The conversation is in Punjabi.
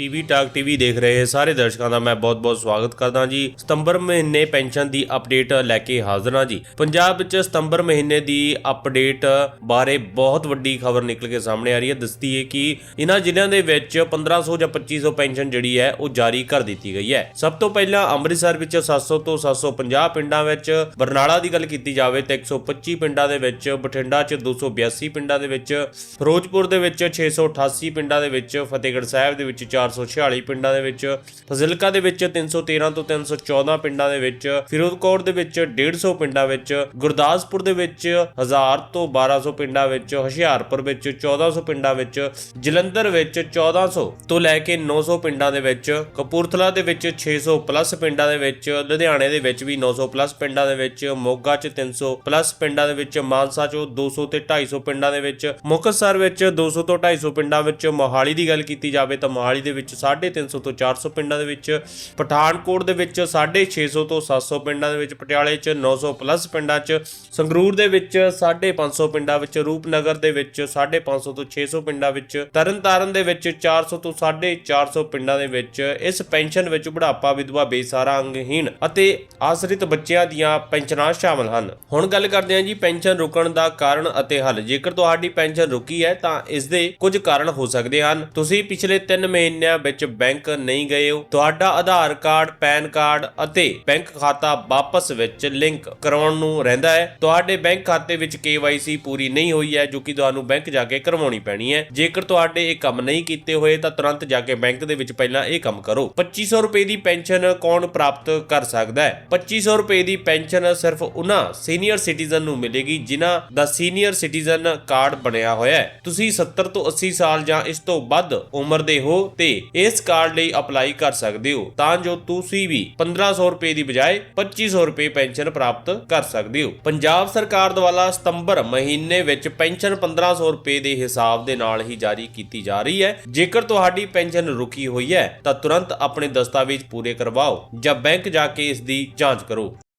ਪੀਵੀ ਟਾਕ ਟੀਵੀ ਦੇਖ ਰਹੇ ਸਾਰੇ ਦਰਸ਼ਕਾਂ ਦਾ ਮੈਂ ਬਹੁਤ-ਬਹੁਤ ਸਵਾਗਤ ਕਰਦਾ ਜੀ। ਸਤੰਬਰ ਮਹੀਨੇ ਪੈਨਸ਼ਨ ਦੀ ਅਪਡੇਟ ਲੈ ਕੇ ਹਾਜ਼ਰ ਹਾਂ ਜੀ। ਪੰਜਾਬ ਵਿੱਚ ਸਤੰਬਰ ਮਹੀਨੇ ਦੀ ਅਪਡੇਟ ਬਾਰੇ ਬਹੁਤ ਵੱਡੀ ਖਬਰ ਨਿਕਲ ਕੇ ਸਾਹਮਣੇ ਆ ਰਹੀ ਹੈ। ਦੱਸਦੀ ਹੈ ਕਿ ਇਹਨਾਂ ਜ਼ਿਲ੍ਹਿਆਂ ਦੇ ਵਿੱਚ 1500 ਜਾਂ 2500 ਪੈਨਸ਼ਨ ਜਿਹੜੀ ਹੈ ਉਹ ਜਾਰੀ ਕਰ ਦਿੱਤੀ ਗਈ ਹੈ। ਸਭ ਤੋਂ ਪਹਿਲਾਂ ਅੰਮ੍ਰਿਤਸਰ ਵਿੱਚ 700 ਤੋਂ 750 ਪਿੰਡਾਂ ਵਿੱਚ ਬਰਨਾਲਾ ਦੀ ਗੱਲ ਕੀਤੀ ਜਾਵੇ ਤਾਂ 125 ਪਿੰਡਾਂ ਦੇ ਵਿੱਚ ਬਠਿੰਡਾ 'ਚ 282 ਪਿੰਡਾਂ ਦੇ ਵਿੱਚ, ਫਿਰੋਜ਼ਪੁਰ ਦੇ ਵਿੱਚ 688 ਪਿੰਡਾਂ ਦੇ ਵਿੱਚ, ਫਤਿਹਗੜ੍ਹ ਸਾਹਿਬ ਦੇ ਵਿੱਚ 446 ਪਿੰਡਾਂ ਦੇ ਵਿੱਚ, ਫਜ਼ਿਲਕਾ ਦੇ ਵਿੱਚ 313 ਤੋਂ 314 ਪਿੰਡਾਂ ਦੇ ਵਿੱਚ, ਫਿਰੋਜ਼ਕੋਟ ਦੇ ਵਿੱਚ 150 ਪਿੰਡਾਂ ਵਿੱਚ, ਗੁਰਦਾਸਪੁਰ ਦੇ ਵਿੱਚ 1000 ਤੋਂ 1200 ਪਿੰਡਾਂ ਵਿੱਚ, ਹੁਸ਼ਿਆਰਪੁਰ ਵਿੱਚ 1400 ਪਿੰਡਾਂ ਵਿੱਚ, ਜਲੰਧਰ ਵਿੱਚ 1400 ਤੋਂ ਲੈ ਕੇ 900 ਪਿੰਡਾਂ ਦੇ ਵਿੱਚ, ਕਪੂਰਥਲਾ ਦੇ ਵਿੱਚ 600 ਪਲੱਸ ਪਿੰਡਾਂ ਦੇ ਵਿੱਚ, ਲੁਧਿਆਣੇ ਦੇ ਵਿੱਚ ਵੀ 900 ਪਲੱਸ ਪਿੰਡਾਂ ਦੇ ਵਿੱਚ, ਮੋਗਾ 'ਚ 300 ਪਲੱਸ ਪਿੰਡਾਂ ਦੇ ਵਿੱਚ, ਮਾਨਸਾ 'ਚ 200 ਤੇ 250 ਪਿੰਡਾਂ ਦੇ ਵਿੱਚ, ਮੁਕਤਸਰ ਵਿੱਚ 200 ਤੋਂ 250 ਪਿੰਡਾਂ ਵਿੱਚ, ਮੋਹਾਲੀ ਦੀ ਗੱਲ ਕੀਤੀ ਜਾਵੇ ਤਾਂ ਮੋਹਾਲੀ ਦੇ ਵਿੱਚ 350 ਤੋਂ 400 ਪਿੰਡਾਂ ਦੇ ਵਿੱਚ, ਪਠਾਨਕੋਟ ਦੇ ਵਿੱਚ 650 ਤੋਂ 700 ਪਿੰਡਾਂ ਦੇ ਵਿੱਚ, ਪਟਿਆਲੇ 'ਚ 900 ਪਲੱਸ ਪਿੰਡਾਂ 'ਚ, ਸੰਗਰੂਰ ਦੇ ਵਿੱਚ 550 ਪਿੰਡਾਂ ਵਿੱਚ, ਰੂਪਨਗਰ ਦੇ ਵਿੱਚ 550 ਤੋਂ 600 ਪਿੰਡਾਂ ਵਿੱਚ, ਤਰਨਤਾਰਨ ਦੇ ਵਿੱਚ 400 ਤੋਂ 450 ਪਿੰਡਾਂ ਦੇ ਵਿੱਚ, ਇਸ ਪੈਨਸ਼ਨ ਵਿੱਚ ਬੁਢਾਪਾ ਵਿਧਵਾ ਬੇਸਹਾਰਾ ਅੰਗਹੀਣ ਅਤੇ ਆਸਰਿਤ ਬੱਚਿਆਂ ਦੀਆਂ ਪੈਨਸ਼ਨਾਂ ਸ਼ਾਮਲ ਹਨ। ਹੁਣ ਗੱਲ ਕਰਦੇ ਹਾਂ ਜੀ ਪੈਨਸ਼ਨ ਰੁਕਣ ਦਾ ਕਾਰਨ ਅਤੇ ਹੱਲ। ਜੇਕਰ ਤੁਹਾਡੀ ਪੈਨਸ਼ਨ ਰੁਕੀ ਹੈ ਤਾਂ ਇਸ ਦੇ ਕੁਝ ਕਾਰਨ ਹੋ ਸਕਦੇ ਹਨ। ਤੁਸੀਂ ਪਿਛਲੇ 3 ਮਹੀਨਿਆਂ ਵਿੱਚ ਬੈਂਕ ਨਹੀਂ ਗਏ ਹੋ। ਤੁਹਾਡਾ ਆਧਾਰ ਕਾਰਡ, ਪੈਨ ਕਾਰਡ ਅਤੇ ਬੈਂਕ ਖਾਤਾ ਵਾਪਸ ਵਿੱਚ ਲਿੰਕ ਕਰਾਉਣ ਨੂੰ ਰਹਿੰਦਾ ਹੈ। ਤੁਹਾਡੇ ਬੈਂਕ ਖਾਤੇ ਵਿੱਚ KYC ਪੂਰੀ ਨਹੀਂ ਹੋਈ ਹੈ, ਜੋ ਕਿ ਤੁਹਾਨੂੰ ਬੈਂਕ ਜਾ ਕੇ ਕਰਵਾਉਣੀ ਪੈਣੀ ਹੈ। ਜੇਕਰ ਤੁਹਾਡੇ ਇਹ ਕੰਮ ਨਹੀਂ ਕੀਤੇ ਹੋਏ, ਤਾਂ ਤੁਰੰਤ ਜਾ ਕੇ ਬੈਂਕ ਦੇ ਵਿੱਚ ਪਹਿਲਾਂ ਇਹ ਕੰਮ ਕਰੋ। 2500 ਰੁਪਏ ਦੀ ਪੈਨਸ਼ਨ ਕੌਣ ਪ੍ਰਾਪਤ ਕਰ ਸਕਦਾ ਹੈ? 2500 ਰੁਪਏ ਦੀ ਪੈਨਸ਼ਨ ਸਿਰਫ ਉਹਨਾਂ ਸੀਨੀਅਰ ਸਿਟੀਜ਼ਨ ਨੂੰ ਮਿਲੇਗੀ, ਜਿਨ੍ਹਾਂ ਦਾ ਸੀਨੀਅਰ ਸਿਟੀਜ਼ਨ ਕਾਰਡ ਬਣਿਆ ਹੋਇਆ ਹੈ। ਤੁਸੀਂ 70 ਤੋਂ 80 ਸਾਲ ਜਾਂ ਇਸ ਤੋਂ ਵੱਧ ਉਮਰ ਦੇ ਹੋ ਤੇ ਇਸ ਕਾਰਡ ਲਈ ਅਪਲਾਈ ਕਰ ਸਕਦੇ ਹੋ। ਤਾਂ ਜੋ ਤੁਸੀਂ ਵੀ 1500 ਰੁਪਏ ਦੀ ਬਜਾਏ 2500 ਰੁਪਏ ਪੈਨਸ਼ਨ ਪ੍ਰਾਪਤ ਕਰ ਸਕਦੇ ਹੋ। ਪੰਜਾਬ ਸਰਕਾਰ ਦੁਆਰਾ ਸਤੰਬਰ ਮਹੀਨੇ ਵਿੱਚ ਪੈਨਸ਼ਨ 1500 ਰੁਪਏ ਦੇ ਹਿਸਾਬ ਦੇ ਨਾਲ ਹੀ ਜਾਰੀ ਕੀਤੀ ਜਾ ਰਹੀ ਹੈ। ਜੇਕਰ ਤੁਹਾਡੀ ਪੈਨਸ਼ਨ ਰੁਕੀ ਹੋਈ ਹੈ, ਤਾਂ ਤੁਰੰਤ ਆਪਣੇ ਦਸਤਾਵੇਜ਼ ਪੂਰੇ ਕਰਵਾਓ ਜਾਂ ਬੈਂਕ ਜਾ ਕੇ ਇਸ ਦੀ ਜਾਂਚ ਕਰੋ।